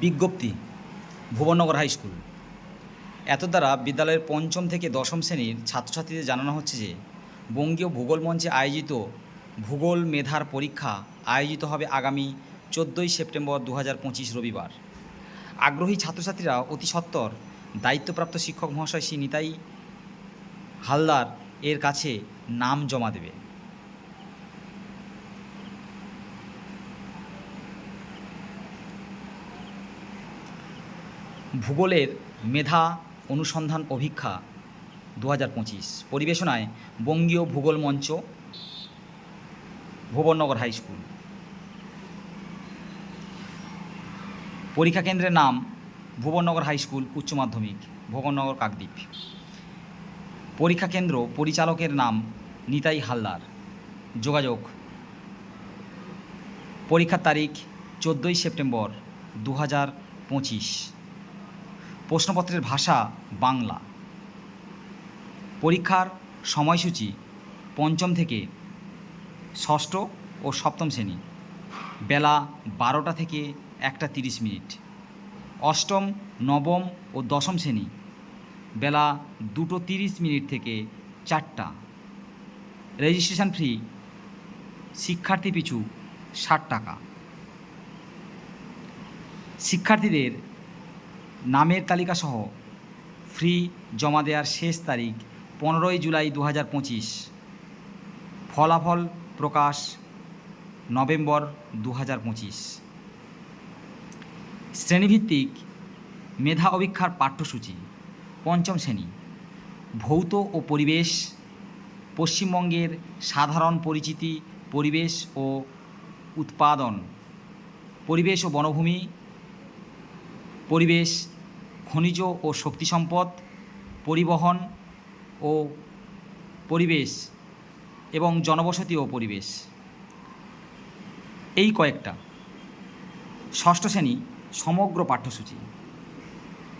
বিজ্ঞপ্তি, ভুবনগর high school. এত দ্বারা বিদ্যালয়ের পঞ্চম থেকে দশম শ্রেণির ছাত্রছাত্রীদের জানানো হচ্ছে যে, বঙ্গীয় ভূগোল মঞ্চে আয়োজিত ভূগোল মেধার পরীক্ষা আয়োজিত হবে আগামী চোদ্দোই সেপ্টেম্বর দু রবিবার। আগ্রহী ছাত্রছাত্রীরা অতি সত্বর দায়িত্বপ্রাপ্ত শিক্ষক মহাশয় শ্রী নিতাই হালদার এর কাছে নাম জমা দেবে। ভূগোলের মেধা অনুসন্ধান অভিক্ষা দু হাজার পঁচিশ। পরিবেশনায় বঙ্গীয় ভূগোল মঞ্চ, ভুবননগর হাই স্কুল। পরীক্ষা কেন্দ্রের নাম ভুবননগর হাই স্কুল, উচ্চ মাধ্যমিক, ভুবননগর কাকদ্বীপ। পরীক্ষা কেন্দ্র পরিচালকের নাম নিতাই হালদার। যোগাযোগ পরীক্ষার তারিখ চোদ্দোই সেপ্টেম্বর দু হাজার পঁচিশ। প্রশ্নপত্রের ভাষা বাংলা। পরীক্ষার সময়সূচি পঞ্চম থেকে ষষ্ঠ ও সপ্তম শ্রেণি। বেলা বারোটা থেকে একটা তিরিশ মিনিট। অষ্টম, নবম ও দশম শ্রেণি। বেলা দুটো তিরিশ মিনিট থেকে চারটা। রেজিস্ট্রেশন ফি শিক্ষার্থী পিছু ষাট টাকা। শিক্ষার্থীদের নামের তালিকা সহ ফ্রি জমা দেওয়ার শেষ তারিখ পনেরোই জুলাই দু হাজার পঁচিশ। ফলাফল প্রকাশ নভেম্বর দু হাজার পঁচিশ। শ্রেণীভিত্তিক মেধা অভীক্ষার পাঠ্যসূচি, পঞ্চম শ্রেণি। ভৌত ও পরিবেশ, পশ্চিমবঙ্গের সাধারণ পরিচিতি, পরিবেশ ও উৎপাদন, পরিবেশ ও বনভূমি পরিবেশ, খনিজ ও শক্তি সম্পদ, পরিবহন ও পরিবেশ এবং জনবসতি ও পরিবেশ। এই কয়েকটা। ষষ্ঠ শ্রেণি, সমগ্র পাঠ্যসূচি।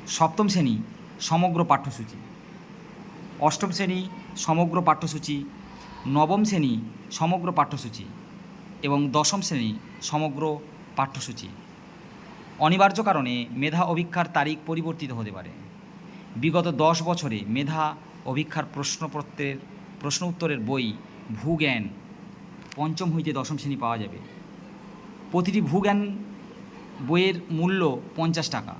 সপ্তম শ্রেণি, সমগ্র পাঠ্যসূচি। অষ্টম শ্রেণি, সমগ্র পাঠ্যসূচি। নবম শ্রেণি, সমগ্র পাঠ্যসূচি। এবং দশম শ্রেণি, সমগ্র পাঠ্যসূচি। অনিবার্য কারণে মেধা অভিক্ষার তারিখ পরিবর্তিত হতে পারে। বিগত দশ বছরে মেধা অভিক্ষার প্রশ্নপত্রের প্রশ্ন উত্তরের বই ভূজ্ঞান পঞ্চম হইতে দশম শ্রেণি পাওয়া যাবে। প্রতিটি ভূজ্ঞান বইয়ের মূল্য পঞ্চাশ টাকা।